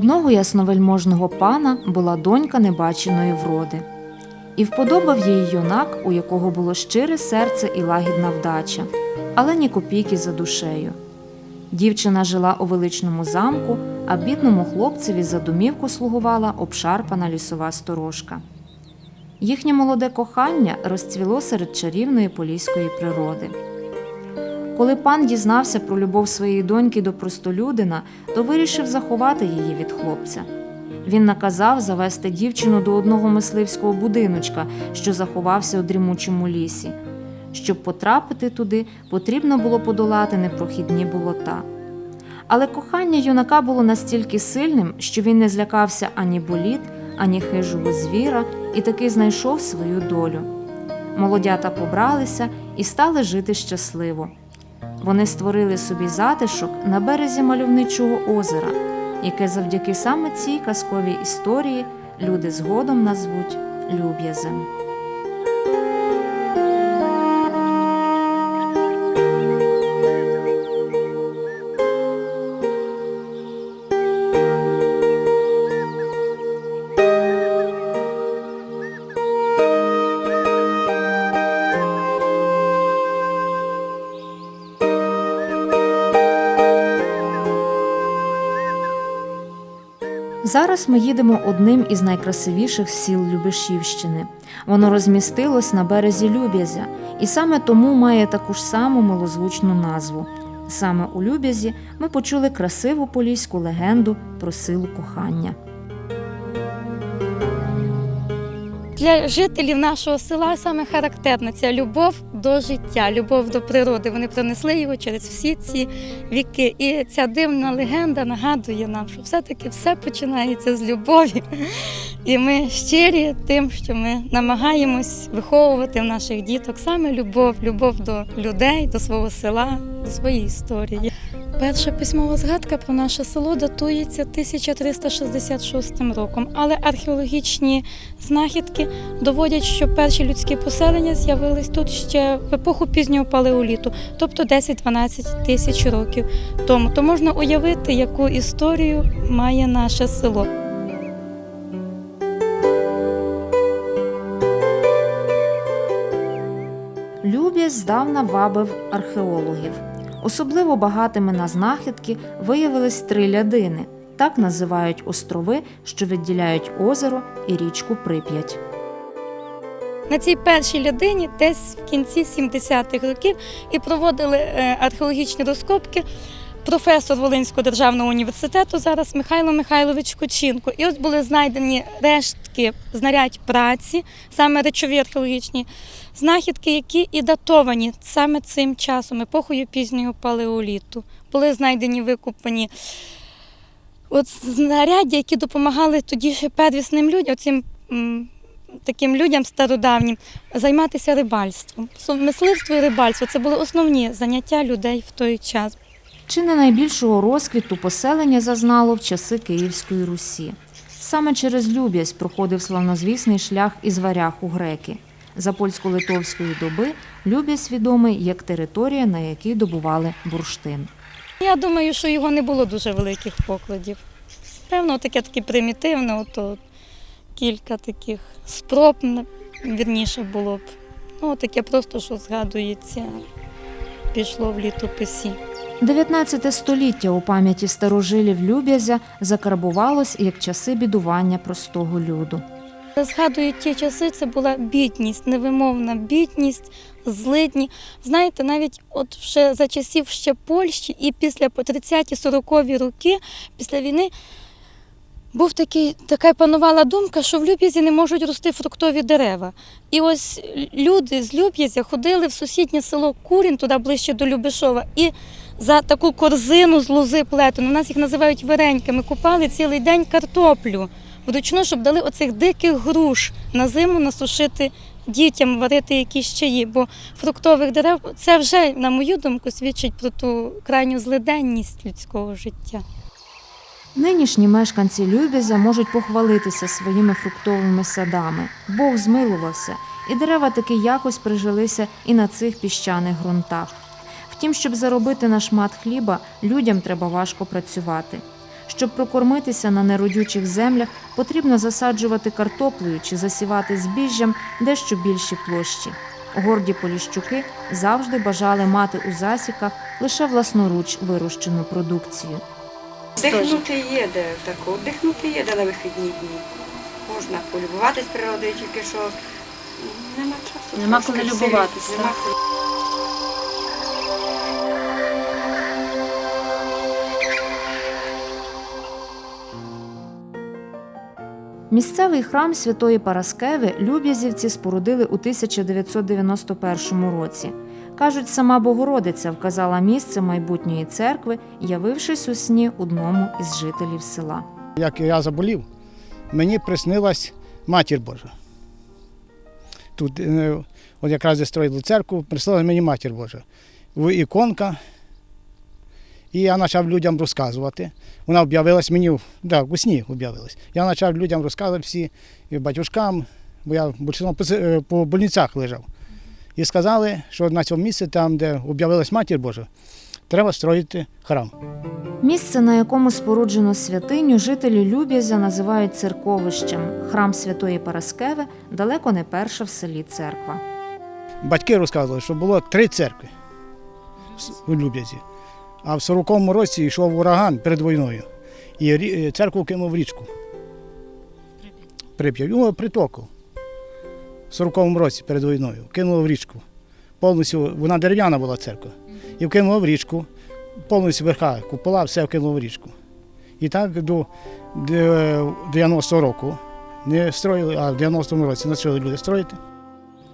Одного ясновельможного пана була донька небаченої вроди. І вподобав їй юнак, у якого було щире серце і лагідна вдача, але ні копійки за душею. Дівчина жила у величному замку, а бідному хлопцеві за домівку слугувала обшарпана лісова сторожка. Їхнє молоде кохання розцвіло серед чарівної поліської природи. Коли пан дізнався про любов своєї доньки до простолюдина, то вирішив заховати її від хлопця. Він наказав завести дівчину до одного мисливського будиночка, що заховався у дрімучому лісі. Щоб потрапити туди, потрібно було подолати непрохідні болота. Але кохання юнака було настільки сильним, що він не злякався ані боліт, ані хижого звіра і таки знайшов свою долю. Молодята побралися і стали жити щасливо. Вони створили собі затишок на березі мальовничого озера, яке завдяки саме цій казковій історії люди згодом назвуть Люб'язем. Зараз ми їдемо одним із найкрасивіших сіл Любешівщини. Воно розмістилось на березі Любязя, і саме тому має таку ж саму милозвучну назву. Саме у Любязі ми почули красиву поліську легенду про силу кохання. Для жителів нашого села саме характерна ця любов до життя, любов до природи. Вони пронесли його через всі ці віки. І ця дивна легенда нагадує нам, що все-таки все починається з любові. І ми щирі тим, що ми намагаємось виховувати в наших діток саме любов, любов до людей, до свого села, до своєї історії. Перша письмова згадка про наше село датується 1366 роком, але археологічні знахідки доводять, що перші людські поселення з'явились тут ще в епоху пізнього палеоліту, тобто 10-12 тисяч років тому. То можна уявити, яку історію має наше село. Любязь здавна вабив археологів. Особливо багатими на знахідки виявились три лядини. Так називають острови, що відділяють озеро і річку Прип'ять. На цій першій людині десь в кінці 70-х років і проводили е, археологічні розкопки професор Волинського державного університету, зараз Михайло Михайлович Кучинко. І ось були знайдені рештки знарядь праці, саме речові археологічні знахідки, які і датовані саме цим часом, епохою пізнього палеоліту. Були знайдені викопані от знаряддя, які допомагали тоді ще первісним людям, цим таким людям стародавнім, займатися рибальством. Мисливство і рибальство це були основні заняття людей в той час. Чи не найбільшого розквіту поселення зазнало в часи Київської Русі. Саме через Любязь проходив славнозвісний шлях із варяг у греки. За польсько-литовської доби Любязь відомий як територія, на якій добували бурштин. Я думаю, що його не було дуже великих покладів. Певно, таке таке примітивне, ото кілька таких спроб, вірніше було б. Ну, таке просто, що згадується, пішло в літописі. 19 століття у пам'яті старожилів Любязя закарбувалось як часи бідування простого люду. Згадую ті часи, це була бідність, невимовна бідність, злидні. Знаєте, навіть от вже за часів ще Польщі і після 30-40-ві роки, після війни, був такий, така панувала думка, що в Люб'язі не можуть рости фруктові дерева. І ось люди з Люб'язя ходили в сусіднє село Курін, туди ближче до Любешова, і за таку корзину з лози плетену, у нас їх називають вареньками, купали цілий день картоплю вручну, щоб дали оцих диких груш на зиму насушити дітям, варити якісь чаї. Бо фруктових дерев це вже, на мою думку, свідчить про ту крайню злиденність людського життя. Нинішні мешканці Любязя можуть похвалитися своїми фруктовими садами. Бог змилувався, і дерева таки якось прижилися і на цих піщаних ґрунтах. Втім, щоб заробити на шмат хліба, людям треба важко працювати. Щоб прокормитися на неродючих землях, потрібно засаджувати картоплею чи засівати збіжжям дещо більші площі. Горді поліщуки завжди бажали мати у засіках лише власноруч вирощену продукцію. Дихнути є де тако, дихнути є де на вихідні дні. Можна полюбуватись природою, тільки що нема часу. Нема коли коли. Місцевий храм Святої Параскеви Люб'язівці спорудили у 1991 році. Кажуть, сама Богородиця вказала місце майбутньої церкви, явившись у сні одному із жителів села. Як я заболів, мені приснилась матір Божа. Тут, е, от якраз де строїли церкву, приснилась мені матір Божа. В іконка. І я почав людям розказувати. Вона об'явилась мені, да, у сні об'явилась. Я почав людям розказувати всі і батюшкам, бо я е, по больницях лежав. І сказали, що на цьому місці, там, де об'явилась матір Божа, треба строїти храм. Місце, на якому споруджено святиню, жителі Люб'язя називають церковищем. Храм Святої Параскеви далеко не перша в селі церква. Батьки розказували, що було три церкви у Люб'язі. А в 40-му році йшов ураган перед війною. І церкву кинув в річку. Прип'яв. Ну, притоку. В 40-му році перед війною. Кинуло в річку. Повністю, вона дерев'яна була церква. І вкинуло в річку, повністю верха, купола, все вкинуло в річку. І так до 90-го року не строїли, а в 90-му році почали люди строїти.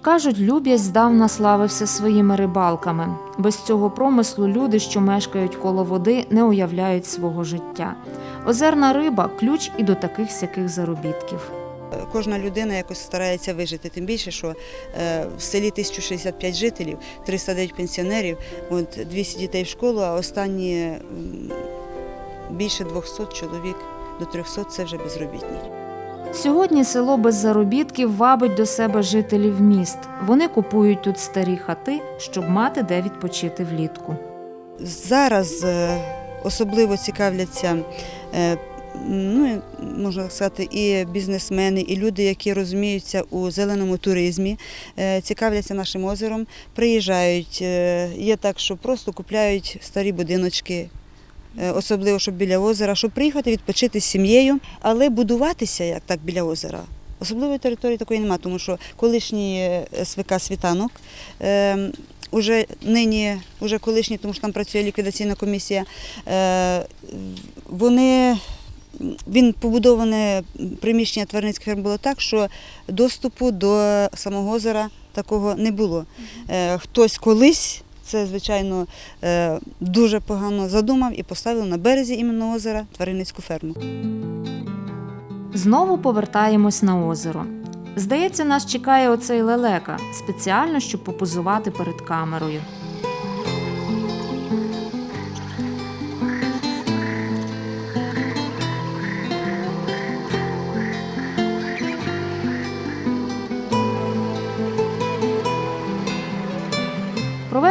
Кажуть, Люб'язь здавна славився своїми рибалками. Без цього промислу люди, що мешкають коло води, не уявляють свого життя. Озерна риба ключ і до таких сяких заробітків. Кожна людина якось старається вижити. Тим більше, що е, в селі 1065 жителів, 309 пенсіонерів, от 200 дітей в школу, а останні більше 200 чоловік до 300 – це вже безробітні. Сьогодні село без заробітків вабить до себе жителів міст. Вони купують тут старі хати, щоб мати де відпочити влітку. Зараз е, особливо цікавляться. Ну, можна сказати, і бізнесмени, і люди, які розуміються у зеленому туризмі, е, цікавляться нашим озером, приїжджають. Е, Є так, що просто купляють старі будиночки, е, особливо щоб біля озера, щоб приїхати відпочити з сім'єю, але будуватися як так біля озера. Особливої території такої немає, тому що колишній СВК світанок. Е, Уже нині, уже колишній, тому що там працює ліквідаційна комісія. Е, вони він побудоване приміщення тваринницьких ферм було так, що доступу до самого озера такого не було. Е, Хтось колись. Це, звичайно, е, дуже погано задумав і поставив на березі іменно озера тваринницьку ферму. Знову повертаємось на озеро. Здається, нас чекає оцей лелека спеціально, щоб попозувати перед камерою.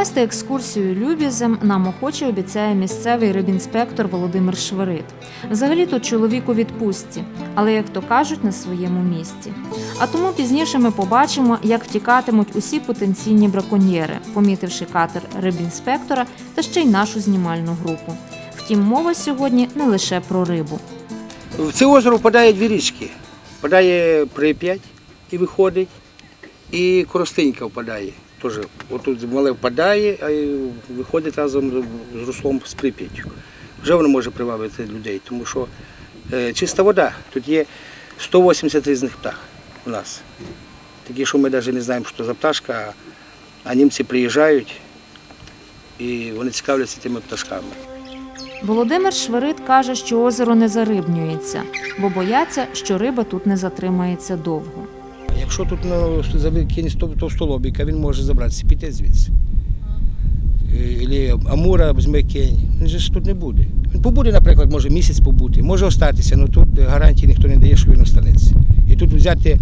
Провести екскурсію Любізем нам охоче обіцяє місцевий рибінспектор Володимир Шверит. Взагалі тут чоловік у відпустці, але, як то кажуть, на своєму місці. А тому пізніше ми побачимо, як втікатимуть усі потенційні браконьєри, помітивши катер рибінспектора та ще й нашу знімальну групу. Втім, мова сьогодні не лише про рибу. В це озеро впадає дві річки. Впадає Прип'ять і виходить, і Коростинька впадає. Теж отут мале впадає, а виходить разом з руслом з Прип'яттю. Вже воно може привабити людей, тому що е, чиста вода. Тут є 180 різних птах у нас. Такі, що ми навіть не знаємо, що за пташка, а німці приїжджають і вони цікавляться тими пташками. Володимир Шверит каже, що озеро не зарибнюється, бо бояться, що риба тут не затримається довго. Якщо тут ну, закинь товстолобіка, він може забратися, піти звідси. Або Амура візьме кінь, він же ж тут не буде. Він побуде, наприклад, може місяць побути, може остатися, але тут гарантії ніхто не дає, що він останеться. І тут взяти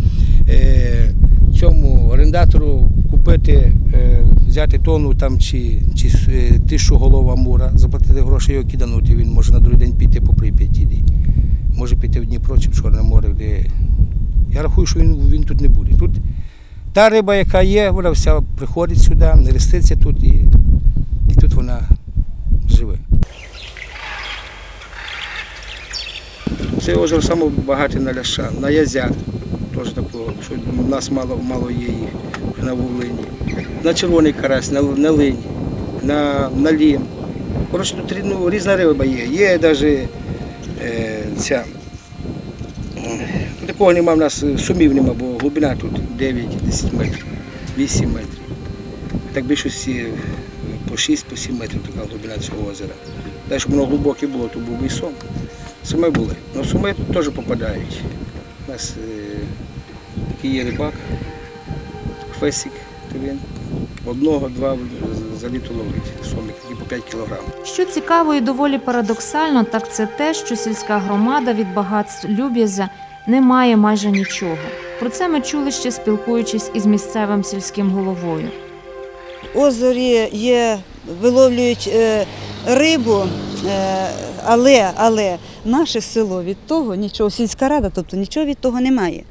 е, цьому орендатору купити, е, взяти тонну там чи, чи е, тисячу голов амура, заплатити гроші його киданути. Він може на другий день піти по Прип'яті. Може піти в Дніпро чи в Чорне море, де я рахую, що він, він тут не буде. Тут та риба, яка є, вона вся приходить сюди, не реститься тут і, і тут вона живе. Це озеро саме багате на ляща, на язя. Теж такого, що в нас мало, мало є їх на вуглині. На червоний карась, на, на линь, на, на лін. Коротше, тут ну, різна риба є. Є навіть е, ця. Такого нема в нас е, сумів нема, бо глибина тут 9-10 метрів, 8 метрів. Так більшості е, по 6-7 метрів така глибина цього озера. Те, щоб воно глибоке було, то був і сом. Суми були. Ну суми тут теж попадають. У нас е, такий є рибак, фесик, то він одного-два за літо ловить. Сомик, які по 5 кілограмів. Що цікаво і доволі парадоксально, так це те, що сільська громада від багатств Люб'язя не має майже нічого. Про це ми чули ще спілкуючись із місцевим сільським головою. Озері є, виловлюють е, рибу, е, але, але наше село від того нічого, сільська рада, тобто нічого від того немає.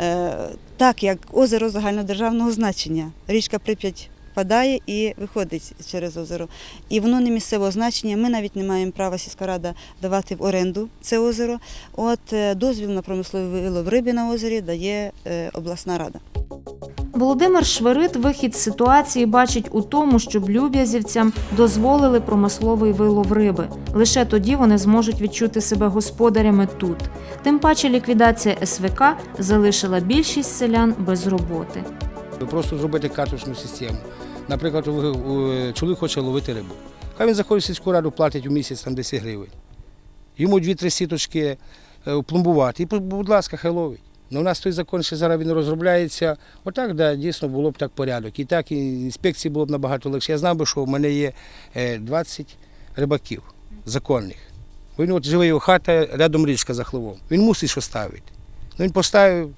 Е, так як озеро загальнодержавного значення, річка Прип'ять впадає і виходить через озеро. І воно не місцевого значення. Ми навіть не маємо права сільська рада давати в оренду це озеро. От е, дозвіл на промисловий вилов риби на озері дає е, обласна рада. Володимир Шверит вихід з ситуації бачить у тому, щоб люб'язівцям дозволили промисловий вилов риби. Лише тоді вони зможуть відчути себе господарями тут. Тим паче ліквідація СВК залишила більшість селян без роботи. Просто зробити карточну систему. Наприклад, чоловік хоче ловити рибу. Хай він заходить в сільську раду, платить у місяць там 10 гривень. Йому дві-три сіточки е, пломбувати. І, будь ласка, хай ловить. Ну, у нас той закон ще зараз він розробляється. Отак, да, дійсно було б так порядок. І так і інспекції було б набагато легше. Я знав би, що в мене є е, 20 рибаків законних. Він от живе його хата, рядом річка за хливом. Він мусить що ставити. Ну, він поставив,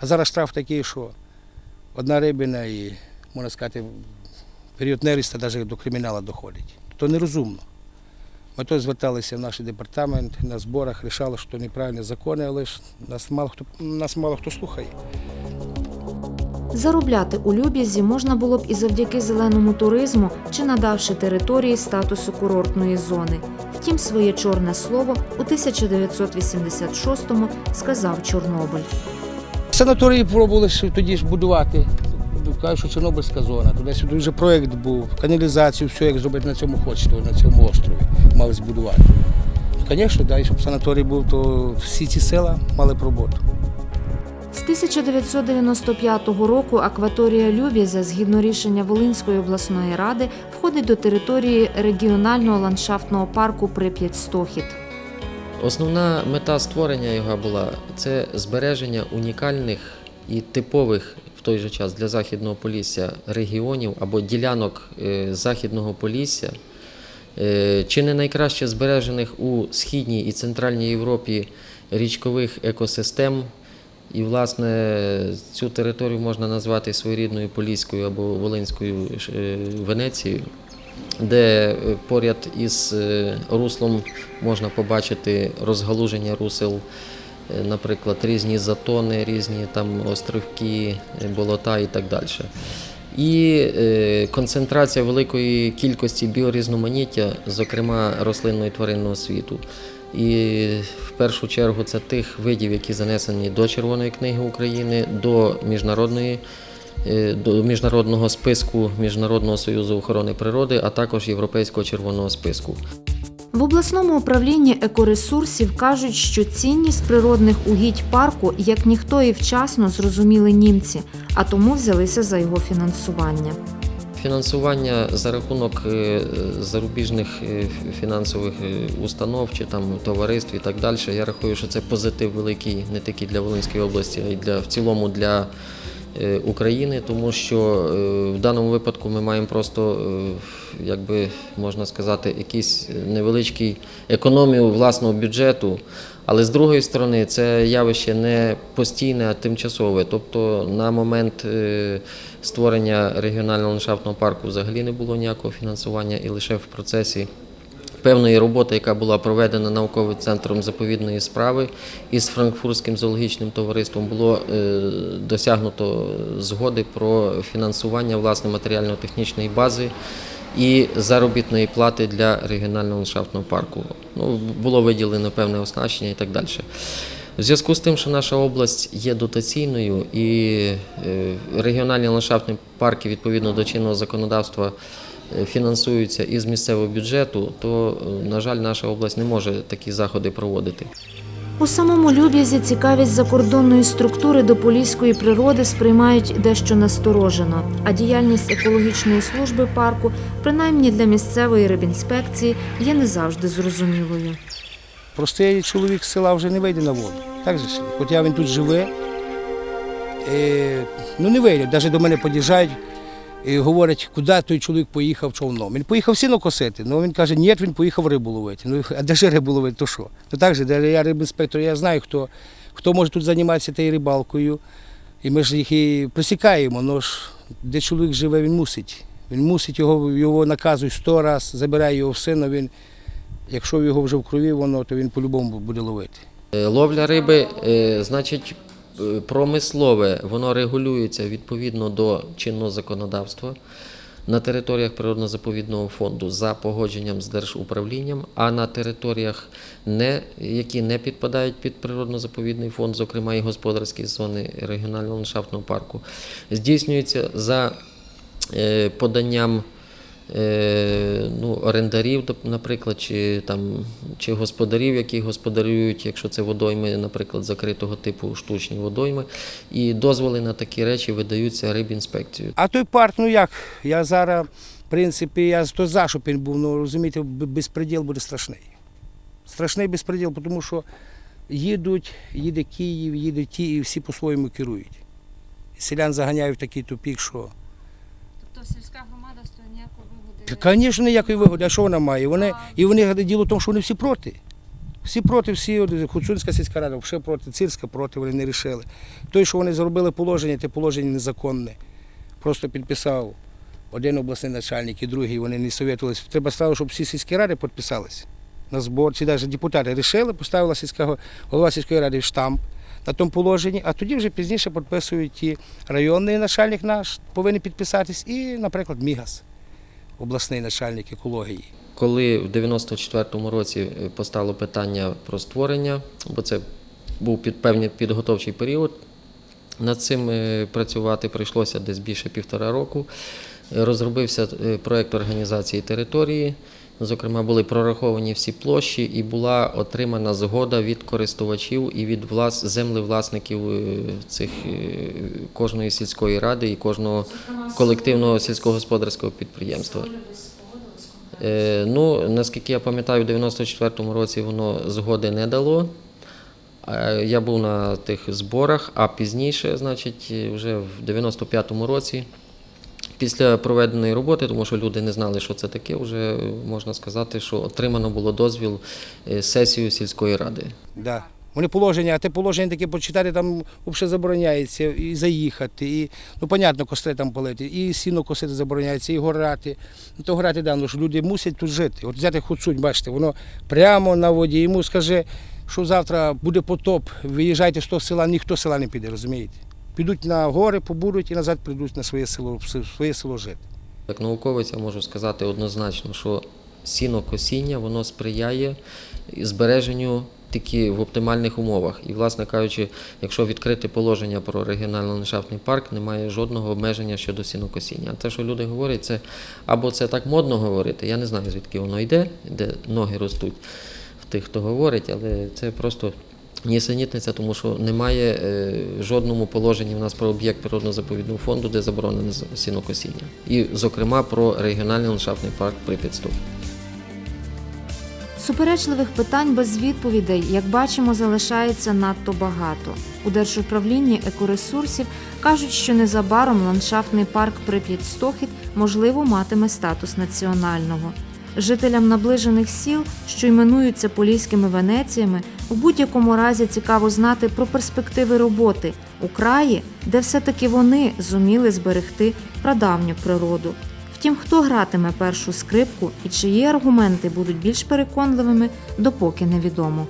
а зараз штраф такий, що одна рибина і, можна сказати, період нериста навіть до криміналу доходить. То нерозумно. Ми то зверталися в наш департамент на зборах, рішали, що неправильні закони, але ж нас мало хто, нас мало хто слухає. Заробляти у Любязі можна було б і завдяки зеленому туризму чи надавши території статусу курортної зони. Втім, своє чорне слово у 1986-му сказав Чорнобиль. Санаторії пробували тоді ж будувати. Кажуть, що Чорнобильська зона. Туди сюди вже проєкт був, каналізацію, все як зробити на цьому хочете, на цьому острові мали збудувати. Звісно, да, і щоб санаторій був, то всі ці села мали б роботу. З 1995 року акваторія Любязя, згідно рішення Волинської обласної ради, входить до території регіонального ландшафтного парку Прип'ять-Стохід. Основна мета створення його була це збереження унікальних і типових той же час для Західного Полісся регіонів або ділянок е, Західного Полісся, е, чи не найкраще збережених у Східній і Центральній Європі річкових екосистем. І, власне, цю територію можна назвати своєрідною Поліською або Волинською е, Венецією де поряд із руслом можна побачити розгалуження русел, наприклад, різні затони, різні там островки, е, болота і так далі. І е, концентрація великої кількості біорізноманіття, зокрема рослинного і тваринного світу. І в першу чергу це тих видів, які занесені до Червоної книги України, до міжнародної е, до міжнародного списку Міжнародного союзу охорони природи, а також Європейського червоного списку. В обласному управлінні екоресурсів кажуть, що цінність природних угідь парку як ніхто і вчасно зрозуміли німці, а тому взялися за його фінансування. Фінансування за рахунок е, зарубіжних е, фінансових е, установ чи там товариств і так далі. Я рахую, що це позитив великий не тільки для Волинської області, а й для в цілому для України, тому що е, в даному випадку ми маємо просто, е, як би можна сказати, якийсь невеличкий економію власного бюджету. Але з другої сторони, це явище не постійне, а тимчасове. Тобто на момент е, створення регіонального ландшафтного парку взагалі не було ніякого фінансування, і лише в процесі певної роботи, яка була проведена науковим центром заповідної справи із Франкфуртським зоологічним товариством, було е, досягнуто згоди про фінансування власне матеріально-технічної бази і заробітної плати для регіонального ландшафтного парку. Ну, було виділено певне оснащення і так далі. В зв'язку з тим, що наша область є дотаційною і е, регіональні ландшафтні парки відповідно до чинного законодавства фінансуються із місцевого бюджету, то, е, на жаль, наша область не може такі заходи проводити. У самому Люб'язі цікавість закордонної структури до поліської природи сприймають дещо насторожено, а діяльність екологічної служби парку, принаймні для місцевої рибінспекції, є не завжди зрозумілою. Простий чоловік з села вже не вийде на воду. Так же ж? Хоча він тут живе, е, ну не вийде. Навіть до мене під'їжджають і говорять, куди той чоловік поїхав човном. Він поїхав сіно косити, ну він каже, ні, він поїхав рибу ловити. Ну, а де ж рибу ловити, то що? Ну так же, де я рибінспектор, я знаю, хто, хто може тут займатися тією рибалкою. І ми ж їх і присікаємо, але ж де чоловік живе, він мусить. Він мусить його, його наказують сто раз, забирає його в сина, він, якщо його вже в крові, воно, то він по-любому буде ловити. Е, Ловля риби, е, значить, промислове, воно регулюється відповідно до чинного законодавства на територіях природно-заповідного фонду за погодженням з держуправлінням, а на територіях, не, які не підпадають під природно-заповідний фонд, зокрема і господарські зони регіонального ландшафтного парку, здійснюється за е, поданням е, ну, орендарів, наприклад, чи, там, чи господарів, які господарюють, якщо це водойми, наприклад, закритого типу штучні водойми. І дозволи на такі речі видаються рибінспекцією. А той парк, ну як, я зараз, в принципі, я то за, щоб він був, ну розумієте, безпреділ буде страшний. Страшний безпреділ, тому що їдуть, їде Київ, їде ті, і всі по-своєму керують. Селян заганяють в такий тупік, що. Тобто сільська громада з того ніякої вигоди. Звісно, ніякої вигоди, а що вона має? Вони, і вони діло в тому, що вони всі проти. Всі проти, всі, Хуцунська сільська рада, вже проти, Цирська проти, вони не рішили. Той, що вони зробили положення, те положення незаконне. Просто підписав один обласний начальник і другий, вони не совєтувалися. Треба стало, щоб всі сільські ради підписалися на збор, чи навіть депутати рішили, поставила сільська, голова сільської ради штамп на тому положенні, а тоді вже пізніше підписують ті районний начальник наш, повинен підписатись, і, наприклад, Мігас, обласний начальник екології. Коли в 94-му році е, постало питання про створення, бо це був під певний підготовчий період, над цим е, працювати прийшлося десь більше півтора року. Е, Розробився проект організації території. Зокрема, були прораховані всі площі, і була отримана згода від користувачів і від влас... землевласників е, цих е, кожної сільської ради і кожного колективного сільськогосподарського підприємства. Е, Ну, наскільки я пам'ятаю, в 94-му році воно згоди не дало. Е, Я був на тих зборах, а пізніше, значить, вже в 95-му році, після проведеної роботи, тому що люди не знали, що це таке, вже можна сказати, що отримано було дозвіл е, сесію сільської ради. Да. Вони положення, а те положення таке почитати, там взагалі забороняється і заїхати, і, ну, понятно, костри там полити, і сіно косити забороняється, і горати. Ну, то горати, да, ну, ж люди мусять тут жити. От взяти Хуцунь, бачите, воно прямо на воді. Йому скаже, що завтра буде потоп, виїжджайте з того села, ніхто села не піде, розумієте? Підуть на гори, побудуть і назад прийдуть на своє село, своє село жити. Як науковець я можу сказати однозначно, що сінокосіння воно сприяє збереженню тільки в оптимальних умовах. І, власне кажучи, якщо відкрити положення про регіональний ландшафтний парк, немає жодного обмеження щодо сінокосіння. Те, що люди говорять, це або це так модно говорити, я не знаю, звідки воно йде, де ноги ростуть в тих, хто говорить, але це просто нісенітниця, тому що немає е, в жодному положенні в нас про об'єкт природно-заповідного фонду, де заборонене з- сінокосіння. І, зокрема, про регіональний ландшафтний парк Прип'ятступ. Суперечливих питань без відповідей, як бачимо, залишається надто багато. У Держуправлінні екоресурсів кажуть, що незабаром ландшафтний парк Прип'ять-Стохід можливо матиме статус національного. Жителям наближених сіл, що іменуються Поліськими Венеціями, у будь-якому разі цікаво знати про перспективи роботи у краї, де все-таки вони зуміли зберегти прадавню природу. Втім, хто гратиме першу скрипку і чиї аргументи будуть більш переконливими, допоки невідомо.